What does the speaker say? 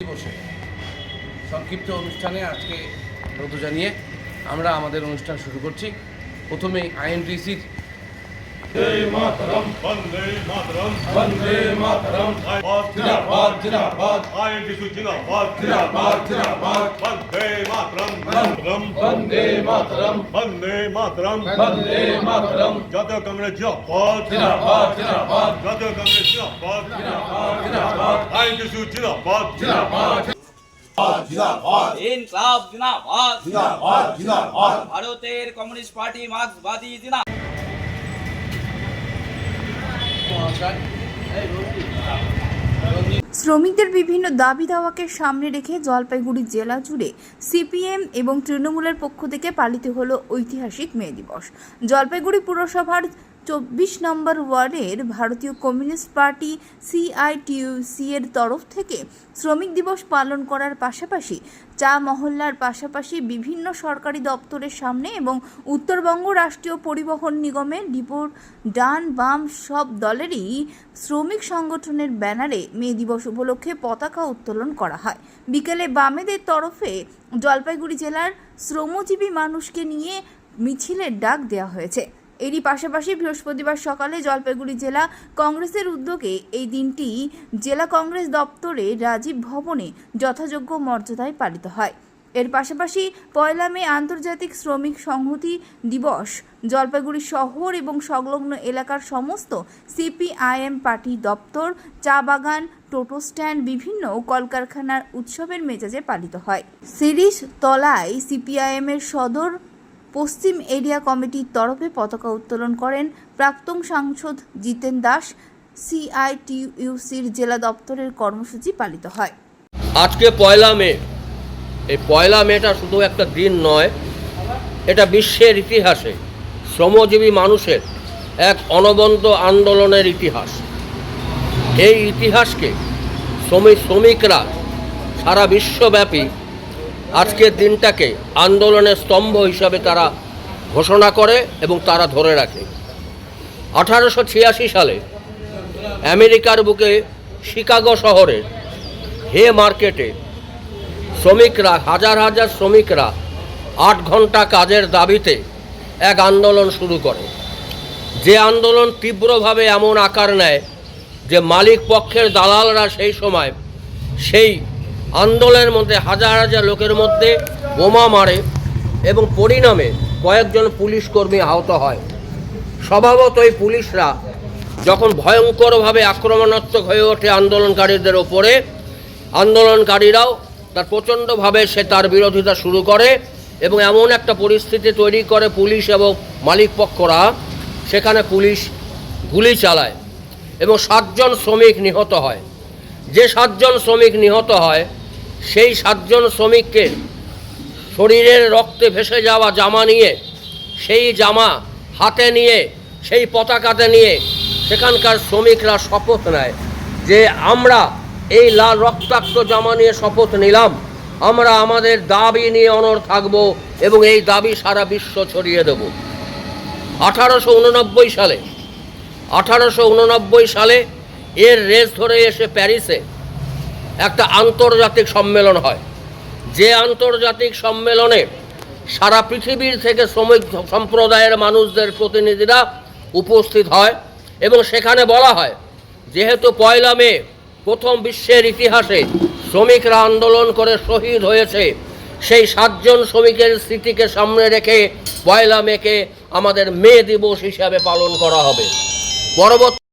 দিবসে সংক্ষিপ্ত অনুষ্ঠানে আজকে ব্রত জানিয়ে আমরা আমাদের অনুষ্ঠান শুরু করছি। প্রথমে আইএনটিসির वंदे मातरम বন্দে মাতরম जिंदाबाद জিন্দাবাদ आईएनटीसी जिंदाबाद জিন্দাবাদ জিন্দাবাদ वंदे मातरम मातरम বন্দে মাতরম वंदे मातरम বন্দে মাতরম জাতীয় কংগ্রেস জিন্দাবাদ জিন্দাবাদ জিন্দাবাদ জাতীয় কংগ্রেস জিন্দাবাদ জিন্দাবাদ আইএনটিসি জিন্দাবাদ জিন্দাবাদ ইনকলাব জিন্দাবাদ ভারতের কমিউনিস্ট পার্টি মার্ক্সবাদী জিন্দাবাদ শ্রমিকদের বিভিন্ন দাবি দাওয়াকে সামনে রেখে জলপাইগুড়ি জেলা জুড়ে সিপিএম এবং তৃণমূলের পক্ষ থেকে পালিত হলো ঐতিহাসিক মে দিবস। জলপাইগুড়ি পুরসভার চব্বিশ নম্বর ওয়ার্ডের ভারতীয় কমিউনিস্ট পার্টি সিআইটিউসি এর তরফ থেকে শ্রমিক দিবস পালন করার পাশাপাশি চা মহল্লার পাশাপাশি বিভিন্ন সরকারি দপ্তরের সামনে এবং উত্তরবঙ্গ রাষ্ট্রীয় পরিবহন নিগমের ডিপোর ডান, বাম সব দলেরই শ্রমিক সংগঠনের ব্যানারে মে দিবস উপলক্ষে পতাকা উত্তোলন করা হয়। বিকেলে বামেদের তরফে জলপাইগুড়ি জেলার শ্রমজীবী মানুষকে নিয়ে মিছিলের ডাক দেওয়া হয়েছে। এরই পাশাপাশি বৃহস্পতিবার সকালে জলপাইগুড়ি জেলা কংগ্রেসের উদ্যোগে এই দিনটি জেলা কংগ্রেস দপ্তরে রাজীব ভবনে যথাযোগ্য মর্যাদায় পালিত হয়। এর পাশাপাশি পয়লা মে আন্তর্জাতিক শ্রমিক সংহতি দিবস, জলপাইগুড়ি শহর এবং সংলগ্ন এলাকার সমস্ত সিপিআইএম পার্টি দপ্তর, চা বাগান, টোটো স্ট্যান্ড, বিভিন্ন কলকারখানার উৎসবের মেজাজে পালিত হয়। সিরিজ তলায় সিপিআইএমের সদর পশ্চিম এরিয়া কমিটির তরফে পতাকা উত্তোলন করেন প্রাক্তন সাংসদ জিতেন দাস, সিআইটিইউসির জেলা দপ্তরের কর্মসূচি পালিত হয়। আজকে পয়লা মে। এই পয়লা মেটা শুধু একটা দিন নয়, এটা বিশ্বের ইতিহাসে শ্রমজীবী মানুষের এক অনবন্ত আন্দোলনের ইতিহাস। এই ইতিহাসকে শ্রমিক শ্রমিকরা সারা বিশ্বব্যাপী আজকের দিনটাকে আন্দোলনের স্তম্ভ হিসাবে তারা ঘোষণা করে এবং তারা ধরে রাখে। আঠারোশো ছিয়াশি সালে আমেরিকার বুকে শিকাগো শহরের হে মার্কেটে শ্রমিকরা, হাজার হাজার শ্রমিকরা আট ঘণ্টা কাজের দাবিতে এক আন্দোলন শুরু করে। যে আন্দোলন তীব্রভাবে এমন আকার নেয় যে মালিক পক্ষের দালালরা সেই সময় সেই আন্দোলনের মধ্যে, হাজার হাজার লোকের মধ্যে বোমা মারে এবং পরিণামে কয়েকজন পুলিশ কর্মী আহত হয়। স্বভাবতই পুলিশরা যখন ভয়ঙ্করভাবে আক্রমণাত্মক হয়ে ওঠে আন্দোলনকারীদের ওপরে, আন্দোলনকারীরাও তার প্রচণ্ডভাবে সে তার বিরোধিতা শুরু করে এবং এমন একটা পরিস্থিতি তৈরি করে পুলিশ এবং মালিক পক্ষরা সেখানে পুলিশ গুলি চালায় এবং সাতজন শ্রমিক নিহত হয়। যে সাতজন শ্রমিক নিহত হয় সেই সাতজন শ্রমিককে শরীরের রক্তে ভেসে যাওয়া জামা নিয়ে, সেই জামা হাতে নিয়ে, সেই পতাকাতে নিয়ে সেখানকার শ্রমিকরা শপথ নেয় যে আমরা এই লাল রক্তাক্ত জামা নিয়ে শপথ নিলাম, আমরা আমাদের দাবি নিয়ে অনর থাকব এবং এই দাবি সারা বিশ্ব ছড়িয়ে দেব। আঠারোশো উননব্বই সালে, আঠারোশো উননব্বই সালে এর রেস ধরে এসে প্যারিসে একটা আন্তর্জাতিক সম্মেলন হয়। যে আন্তর্জাতিক সম্মেলনে সারা পৃথিবীর থেকে শ্রমিক সম্প্রদায়ের মানুষদের প্রতিনিধিরা উপস্থিত হয় এবং সেখানে বলা হয়, যেহেতু পয়লা মে প্রথম বিশ্বের ইতিহাসে শ্রমিকরা আন্দোলন করে শহীদ হয়েছে, সেই সাতজন শ্রমিকের স্মৃতিকে সামনে রেখে পয়লা মেকে আমাদের মে দিবস হিসাবে পালন করা হবে। পরবর্তী